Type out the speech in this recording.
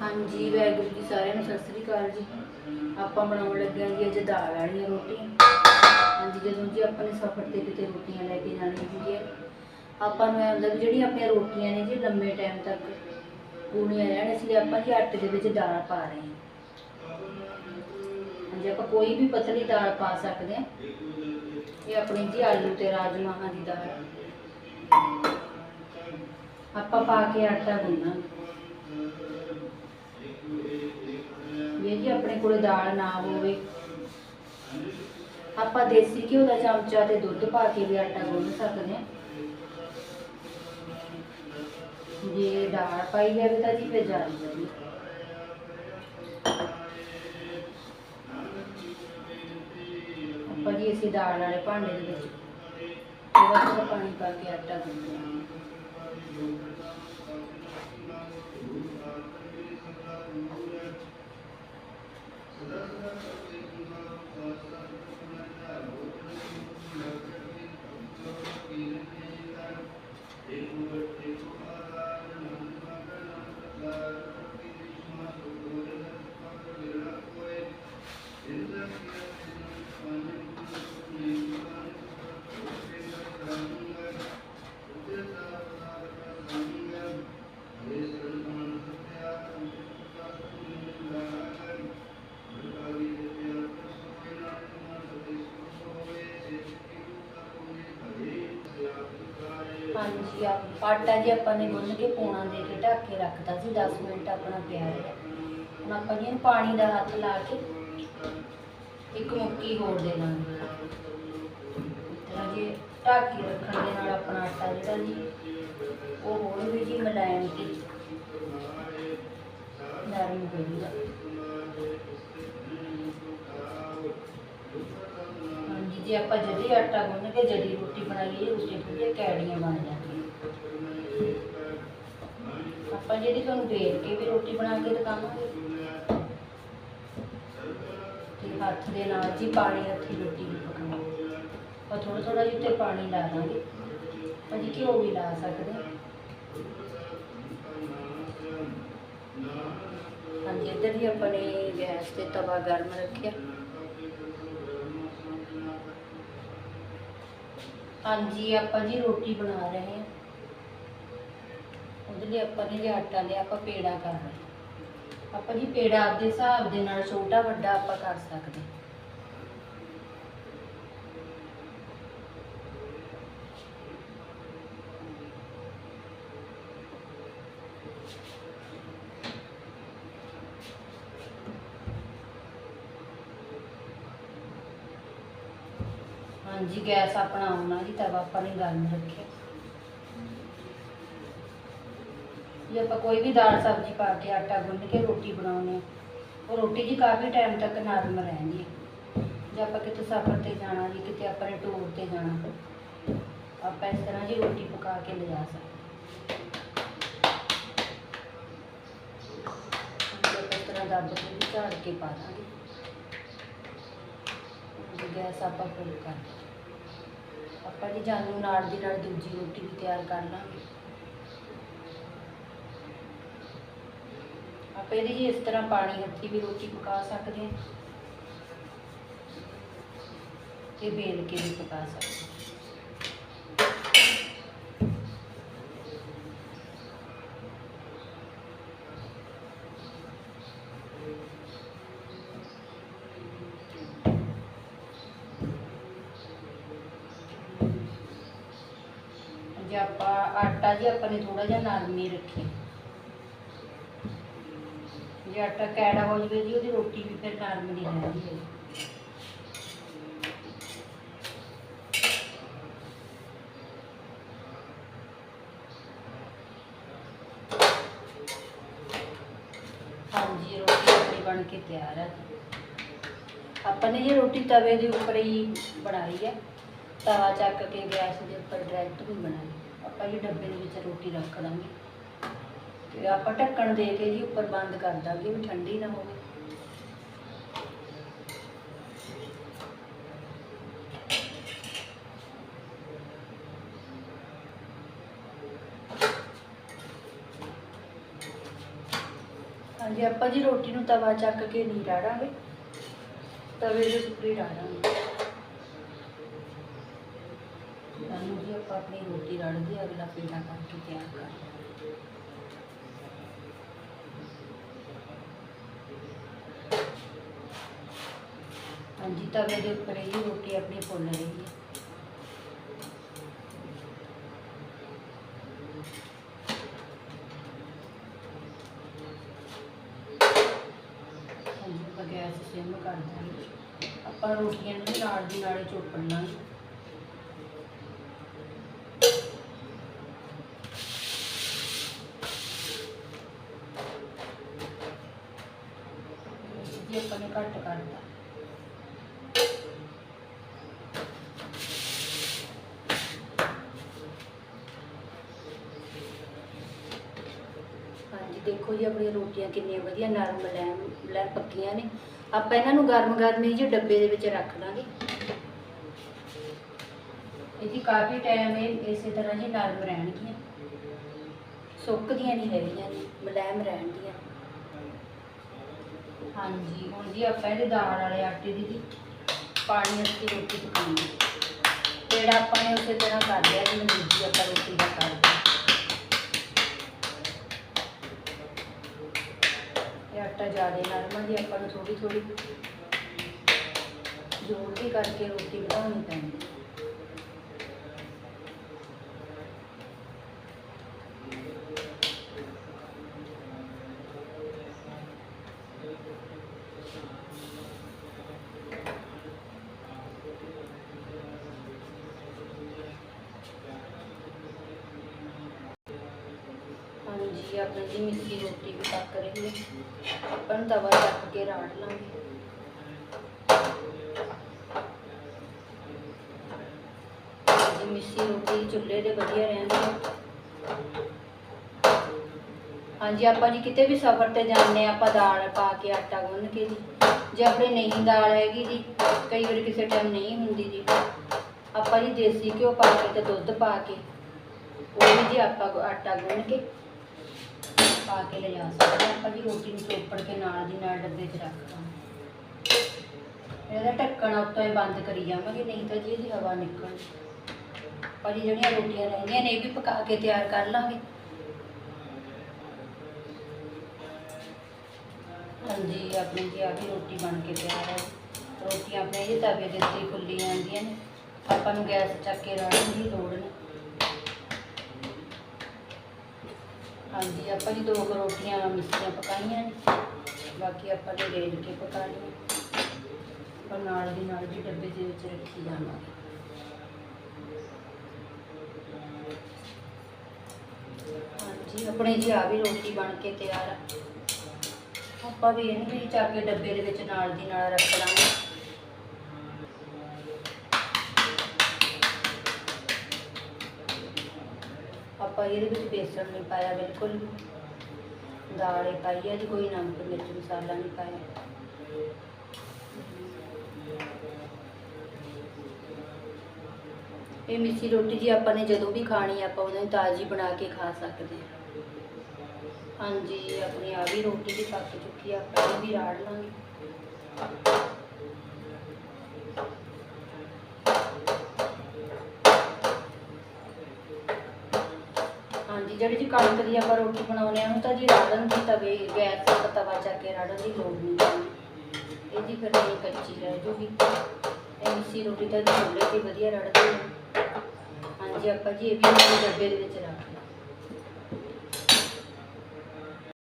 ਹਾਂਜੀ, ਵਾਹਿਗੁਰੂ ਜੀ ਸਾਰਿਆਂ ਨੂੰ ਸਤਿ ਸ੍ਰੀ ਅਕਾਲ ਜੀ। ਆਪਾਂ ਬਣਾਉਣ ਲੱਗੇ ਹਾਂ ਜੀ ਅੱਜ ਦਾਲ ਵਾਲੀਆਂ ਰੋਟੀਆਂ। ਹਾਂਜੀ, ਜਦੋਂ ਜੀ ਆਪਾਂ ਨੇ ਸਫ਼ਰ ਤੇ ਕਿਤੇ ਰੋਟੀਆਂ ਲੈ ਕੇ ਜਾਣੀਆਂ ਹੁੰਦੀਆਂ ਆਪਾਂ ਨੂੰ ਇਹ ਹੁੰਦਾ ਵੀ ਜਿਹੜੀਆਂ ਆਪਣੀਆਂ ਰੋਟੀਆਂ ਨੇ ਜੀ ਲੰਮੇ ਟਾਈਮ ਤੱਕ, ਪੂਰੀਆਂ ਰਹਿਣ, ਇਸ ਲਈ ਆਪਾਂ ਜੀ ਆਟੇ ਦੇ ਵਿੱਚ ਦਾਲ ਪਾ ਰਹੇ ਹਾਂ। ਹਾਂਜੀ, ਆਪਾਂ ਕੋਈ ਵੀ ਪਤਲੀ ਦਾਲ ਪਾ ਸਕਦੇ ਹਾਂ। ਇਹ ਆਪਣੀ ਜੀ ਆਲੂ ਤੇ ਰਾਜਮਾਹਾਂ ਦੀ ਦਾਲ। ਆਪਾਂ ਪਾ ਕੇ ਆਟਾ ਗੁੰਨਾਂਗੇ ਜੇ ਜੀ, ਆਪਣੇ ਕੋਲ ਦਾਲ ਨਾ ਹੋਵੇ। ਆਪਾਂ ਦੇਸੀ ਘਿਓ ਦਾ ਚਮਚਾ ਤੇ ਦੁੱਧ ਪਾ ਕੇ ਵੀ ਆਟਾ ਗੁੰਨ ਸਕਦੇ ਹਾਂ। ਜੇ ਦਾਲ ਪਾਈ ਜਾਵੇ ਤਾਂ ਜੀ ਫਿਰ ਜ਼ਿਆਦਾ ਵਧੀਆ। ਆਪਾਂ ਜੀ ਇਸੇ ਦਾਲ ਵਾਲੇ ਭਾਂਡੇ ਦੇ ਵਿੱਚ ਥੋੜਾ ਥੋੜਾ ਪਾਣੀ ਪਾ ਕੇ ਆਟਾ Thank you. ਹਾਂਜੀ ਆ ਆਟਾ ਜੀ ਆਪਾਂ ਨੇ ਗੁੰਨ ਕੇ ਪੂਣਾ ਦੇ ਕੇ ਢੱਕ ਕੇ ਰੱਖਤਾ ਸੀ 10 ਮਿੰਟ ਆਪਣਾ ਪਿਆ ਰਿਹਾ। ਹੁਣ ਆਪਾਂ ਜੀ ਇਹਨੂੰ ਪਾਣੀ ਦਾ ਹੱਥ ਲਾ ਕੇ ਇੱਕ ਮੁੱਕੀ ਹੋਰ ਦੇ ਦਾਂਗੇ ਤਾਂ ਜੀ ਢੱਕ ਕੇ ਰੱਖਣ ਦੇ ਨਾਲ ਆਪਣਾ ਆਟਾ ਜਿਹੜਾ ਜੀ, ਉਹ ਹੋਰ ਵੀ ਜੀ ਮਲਾਇਮ ਤੇ ਨਰਮ ਹੋ ਜੂਗਾ ਜੇ ਆਪਾਂ ਜਦੀ ਆਟਾ ਗੁੰਨ ਕੇ ਜਦੀ ਰੋਟੀ ਬਣਾਈਏ ਰੋਟੀ ਵਧੀਆ ਕੈੜੀਆਂ ਬਣ ਜਾਂਦੀਆਂ। ਆਪਾਂ ਜਿਹੜੀ ਤੁਹਾਨੂੰ ਦੇਖ ਕੇ ਵੀ ਰੋਟੀ ਬਣਾ ਕੇ ਦਿਖਾਵਾਂਗੇ। ਤੇ ਹੱਥ ਦੇ ਨਾਲ ਜੀ ਪਾਣੀ ਹੱਥੀ ਰੋਟੀ ਵੀ ਪਕਾਵਾਂਗੇ ਆਪਾਂ ਥੋੜਾ ਥੋੜਾ ਜਿਹਾ ਉੱਤੇ ਪਾਣੀ ਲਾ ਦਾਂਗੇ ਭਾਜੀ ਘਿਓ ਵੀ ਲਾ ਸਕਦੇ ਹਾਂਜੀ, ਇੱਧਰ ਹੀ ਆਪਾਂ ਨੇ ਗੈਸ ਤੇ ਤਵਾ ਗਰਮ ਰੱਖਿਆ। ਹਾਂਜੀ, ਆਪਾਂ ਜੀ ਰੋਟੀ ਬਣਾ ਰਹੇ ਹਾਂ ਉਹਦੇ ਲਈ ਆਪਾਂ ਨੇ ਜੇ ਆਟਾ ਲਿਆ, ਆਪਾਂ ਪੇੜਾ ਕਰ ਰਹੇ ਆਪਾਂ ਜੀ ਪੇੜਾ ਆਪਦੇ ਹਿਸਾਬ ਦੇ ਨਾਲ ਛੋਟਾ, ਵੱਡਾ ਆਪਾਂ ਕਰ ਸਕਦੇ ਹਾਂ। ਹਾਂਜੀ, ਗੈਸ ਆਪਣਾ ਆਉਣਾ ਜੀ ਤਵਾ ਆਪਾਂ ਨੇ ਗਰਮ ਰੱਖਿਆ। ਜੇ ਆਪਾਂ ਕੋਈ ਵੀ ਦਾਲ ਸਬਜ਼ੀ ਪਾ ਕੇ ਆਟਾ ਗੁੰਨ ਕੇ ਰੋਟੀ ਬਣਾਉਂਦੇ ਹਾਂ, ਉਹ ਰੋਟੀ ਜੀ ਕਾਫੀ ਟਾਈਮ ਤੱਕ ਨਰਮ ਰਹਿੰਦੀ ਹੈ। ਜੇ ਆਪਾਂ ਕਿਤੇ ਸਫ਼ਰ ਤੇ ਜਾਣਾ ਜੀ, ਕਿਤੇ ਆਪਾਂ ਨੇ ਟੂਰ ਤੇ ਜਾਣਾ, ਆਪਾਂ ਇਸ ਤਰ੍ਹਾਂ ਜੀ ਰੋਟੀ ਪਕਾ ਕੇ ਲਿਜਾ ਸਕਦੇ ਦੱਬ ਕੇ ਝਾੜ ਕੇ ਪਾ ਦਾਂਗੇ। ਗੈਸ ਆਪਾਂ ਫੁੱਲ ਕਰ ਆਪਾਂ ਜੀ ਜਾਨੂੰ ਨਾਲ ਦੀ ਨਾਲ ਦੂਜੀ ਰੋਟੀ ਵੀ ਤਿਆਰ ਕਰ ਲਾਂਗੇ। ਆਪਾਂ ਇਹਦੀ ਜੀ ਇਸ ਤਰ੍ਹਾਂ ਪਾਣੀ ਹੱਥੀ ਵੀ ਰੋਟੀ ਪਕਾ ਸਕਦੇ ਹਾਂ। ਤੇ ਬੇਲ ਕੇ ਵੀ ਪਕਾ ਸਕਦੇ ਆਪਾਂ ਆਟਾ ਜੀ, ਆਪਾਂ ਨੇ ਥੋੜਾ ਜਿਹਾ ਨਰਮ ਹੀ ਰੱਖਿਆ। ਜੇ ਆਟਾ ਕੈੜਾ ਹੋ ਜਵੇ ਜੀ, ਉਹਦੀ ਰੋਟੀ ਵੀ ਫਿਰ ਨਰਮ ਨਹੀਂ ਰਹਿੰਦੀ ਹੈ। ਹਾਂਜੀ, ਰੋਟੀ ਆਪਣੀ ਬਣ ਕੇ ਤਿਆਰ ਹੈ ਆਪਾਂ ਨੇ ਇਹ ਰੋਟੀ ਤਵੇ ਦੇ ਉੱਪਰ ਹੀ ਬਣਾਈ ਹੈ ਤਵਾ ਚੱਕ ਕੇ ਗੈਸ ਦੇ ਉੱਪਰ ਡਾਇਰੈਕਟ ਵੀ ਬਣਾਈ। ਆਪਾਂ ਇਹ ਡੱਬੇ ਦੇ ਵਿੱਚ ਰੋਟੀ ਰੱਖ ਦਾਂਗੇ ਤੇ ਆਪਾਂ ਢੱਕਣ ਦੇ ਕੇ ਜੀ ਉੱਪਰ ਬੰਦ ਕਰ ਦਾਂਗੇ, ਵੀ ਠੰਡੀ ਨਾ ਹੋਵੇ। ਹਾਂਜੀ, ਆਪਾਂ ਜੀ ਰੋਟੀ ਨੂੰ ਤਵਾ ਚੱਕ ਕੇ ਨਹੀਂ ਰਾੜਾਂਗੇ। ਤਵੇ ਦੇ ਉੱਪਰ ਹੀ ਰਾੜਾਂਗੇ। ਜੀ ਆਪਾਂ ਆਪਣੀ ਰੋਟੀ ਅਗਲਾ ਪੇੜਾ ਕਰਕੇ ਤਿਆਰ ਕਰ ਹਾਂਜੀ, ਤਵੇ ਦੇ ਉੱਪਰ ਹੀ ਰੋਟੀ ਆਪਣੀ ਫੁੱਲ ਰਹੀ ਹੈ ਆਪਾਂ ਗੈਸ ਸਿਮ ਕਰ ਦਾਂਗੇ। ਆਪਾਂ ਰੋਟੀਆਂ ਨੂੰ ਵੀ ਨਾਲ ਦੀ ਨਾਲੇ ਚੋਪੜ ਲਾਂਗੇ ਜੀ ਆਪਾਂ ਨੇ ਘੱਟ ਕਰਤਾ। ਹਾਂਜੀ ਦੇਖੋ ਜੀ ਆਪਣੀਆਂ ਰੋਟੀਆਂ ਕਿੰਨੀਆਂ ਵਧੀਆ ਨਰਮ ਲੈਮ ਲੈ ਪੱਕੀਆਂ ਨੇ। ਆਪਾਂ ਇਹਨਾਂ ਨੂੰ ਗਰਮ ਗਰਮ ਹੀ ਜੀ ਡੱਬੇ ਦੇ ਵਿੱਚ ਰੱਖ ਦਾਂਗੇ। ਇਹ ਜੀ ਕਾਫੀ ਟਾਈਮ ਇਹ ਇਸੇ ਤਰ੍ਹਾਂ ਹੀ ਨਰਮ ਰਹਿਣਗੀਆਂ। ਸੁੱਕਦੀਆਂ ਨਹੀਂ ਹੈਗੀਆਂ ਜੀ ਮੁਲਾਇਮ ਰਹਿਣਗੀਆਂ। ਹਾਂਜੀ, ਹੁਣ ਜੀ ਆਪਾਂ ਇਹਦੇ ਦਾਲ ਵਾਲੇ ਆਟੇ ਦੀ ਜੀ ਪਾਣੀ ਅਸੀਂ ਰੋਟੀ ਪਕਾਉਣੀ ਜਿਹੜਾ ਆਪਾਂ ਨੇ ਉਸੇ ਤਰ੍ਹਾਂ ਕਰ ਲਿਆ, ਜਿਵੇਂ ਦੂਜੀ ਆਪਾਂ ਰੋਟੀ ਦਾ ਕਰਦੇ ਹਾਂ। ਇਹ ਆਟਾ ਜ਼ਿਆਦਾ ਨਰਮ ਜੀ, ਆਪਾਂ ਨੂੰ ਥੋੜੀ ਥੋੜੀ ਜੋੜ ਕੇ ਕਰਕੇ ਰੋਟੀ ਬਣਾਉਣੀ ਪੈਂਦੀ ਜੀ ਆਪਣੀ ਜੀ ਮਿੱਸੀ ਰੋਟੀ ਵੀ ਪੱਕ ਰਹੀ ਹੈ। ਆਪਾਂ ਨੂੰ ਤਵਾ ਚੱਕ ਕੇ ਰਾੜ ਲਾਂਗੇ। ਜੀ ਮਿੱਸੀ ਰੋਟੀ ਚੁੱਲ੍ਹੇ ਦੇ ਵਧੀਆ ਰਹਿੰਦੀ ਹੈ। ਹਾਂਜੀ, ਆਪਾਂ ਜੀ ਕਿਤੇ ਵੀ ਸਫ਼ਰ ਤੇ ਜਾਂਦੇ ਹਾਂ, ਆਪਾਂ ਦਾਲ ਪਾ ਕੇ ਆਟਾ ਗੁੰਨ ਕੇ ਜੀ। ਜੇ ਆਪਣੇ ਨਹੀਂ ਦਾਲ ਹੈਗੀ ਜੀ, ਕਈ ਵਾਰ ਕਿਸੇ ਟਾਈਮ ਨਹੀਂ ਹੁੰਦੀ ਜੀ। ਆਪਾਂ ਜੀ ਦੇਸੀ ਘਿਓ ਪਾ ਕੇ ਤੇ ਦੁੱਧ ਪਾ ਕੇ, ਉਹ ਵੀ ਜੀ ਆਪਾਂ ਆਟਾ ਗੁੰਨ ਕੇ ਪਾ ਕੇ ਲੈ ਜਾ ਸਕਦੇ ਹਾਂ। ਆਪਾਂ ਜੀ ਰੋਟੀ ਨੂੰ ਚੋਪੜ ਕੇ ਨਾਲ ਦੀ ਨਾਲ ਡੱਬੇ 'ਚ ਰੱਖ ਦਾਂਗੇ। ਇਹਦਾ ਢੱਕਣ ਉੱਤੋਂ ਹੀ ਬੰਦ ਕਰੀ ਜਾਵਾਂਗੇ, ਨਹੀਂ ਤਾਂ ਜੀ ਇਹਦੀ ਹਵਾ ਨਿਕਲ ਪਰ ਇਹ ਜਿਹੜੀਆਂ ਰੋਟੀਆਂ ਰਹਿੰਦੀਆਂ ਨੇ, ਇਹ ਵੀ ਪਕਾ ਕੇ ਤਿਆਰ ਕਰ ਲਾਂਗੇ। ਹਾਂਜੀ, ਆਪਣੀ ਜੀ ਆ ਵੀ ਰੋਟੀ ਬਣ ਕੇ ਤਿਆਰ ਹੈ। ਰੋਟੀਆਂ ਆਪਣੇ ਇਹ ਤਵੇ ਦੇ ਉੱਤੇ ਫੁੱਲੀ ਜਾਂਦੀਆਂ ਨੇ। ਆਪਾਂ ਨੂੰ ਗੈਸ ਚੱਕ ਕੇ ਰਾੜਨ ਦੀ ਲੋੜ ਨਹੀਂ ਹਾਂਜੀ, ਆਪਾਂ ਜੀ ਦੋ ਕੁ ਰੋਟੀਆਂ ਮਿੱਸੀਆਂ ਪਕਾਈਆਂ ਨੇ। ਬਾਕੀ ਆਪਾਂ ਨੇ ਰੇਲ ਕੇ ਪਕਾ ਲਈਆਂ। ਪਰ ਨਾਲ ਦੀ ਨਾਲ ਜੀ ਡੱਬੇ ਦੇ ਵਿੱਚ ਰੱਖੀ ਜਾਵਾਂਗੇ। ਹਾਂਜੀ, ਆਪਣੇ ਜੀ ਆ ਵੀ ਰੋਟੀ ਬਣ ਕੇ ਤਿਆਰ ਆ। ਆਪਾਂ ਵੀ ਇਹਨੂੰ ਵੀ ਚੱਕ ਕੇ ਡੱਬੇ ਦੇ ਵਿੱਚ ਨਾਲ ਦੀ ਨਾਲ ਰੱਖ ਲਾਂਗੇ। ਆਪਾਂ ਇਹਦੇ ਵਿੱਚ ਬੇਸਣ ਨਹੀਂ ਪਾਇਆ, ਬਿਲਕੁਲ ਵੀ ਪਾਈ ਹੈ ਜੀ, ਕੋਈ ਨਮਕ, ਮਿਰਚ, ਮਸਾਲਾ ਨਹੀਂ ਪਾਇਆ। ਇਹ ਮਿੱਸੀ ਰੋਟੀ ਜੀ ਆਪਾਂ ਨੇ ਜਦੋਂ ਵੀ ਖਾਣੀ ਆਪਾਂ ਉਹਨਾਂ ਨੂੰ ਤਾਜ਼ੀ ਬਣਾ ਕੇ ਖਾ ਸਕਦੇ ਹਾਂ। ਹਾਂਜੀ, ਆਪਣੀ ਆ ਵੀ ਰੋਟੀ ਵੀ ਪੱਕ ਚੁੱਕੀ ਆ, ਆਪਾਂ ਵੀ ਰਾੜ ਲਾਂਗੇ ਹਾਂਜੀ ਜਿਹੜੀ ਜੀ ਕਣਕ ਦੀ ਆਪਾਂ ਰੋਟੀ ਬਣਾਉਂਦੇ ਹਾਂ ਉਹ ਤਾਂ ਜੀ ਰਾੜਨ ਦੀ ਤਵੇ ਗੈਸ ਤੇ ਤਵਾ ਚੱਕ ਕੇ ਰਾੜਨ ਦੀ ਲੋੜ ਨਹੀਂ। ਪੈਂਦੀ ਇਹ ਜੀ ਫਿਰ ਨਹੀਂ ਕੱਚੀ ਰਹਿ ਜੂਗੀ। ਇਹ ਮਿੱਸੀ ਰੋਟੀ ਤਾਂ ਜੀ ਚੁੱਲ੍ਹੇ ਤੇ ਵਧੀਆ ਰੜਦੀ ਹੈ ਹਾਂਜੀ, ਆਪਾਂ ਜੀ ਇਹ ਵੀ ਡੱਬੇ ਦੇ ਵਿੱਚ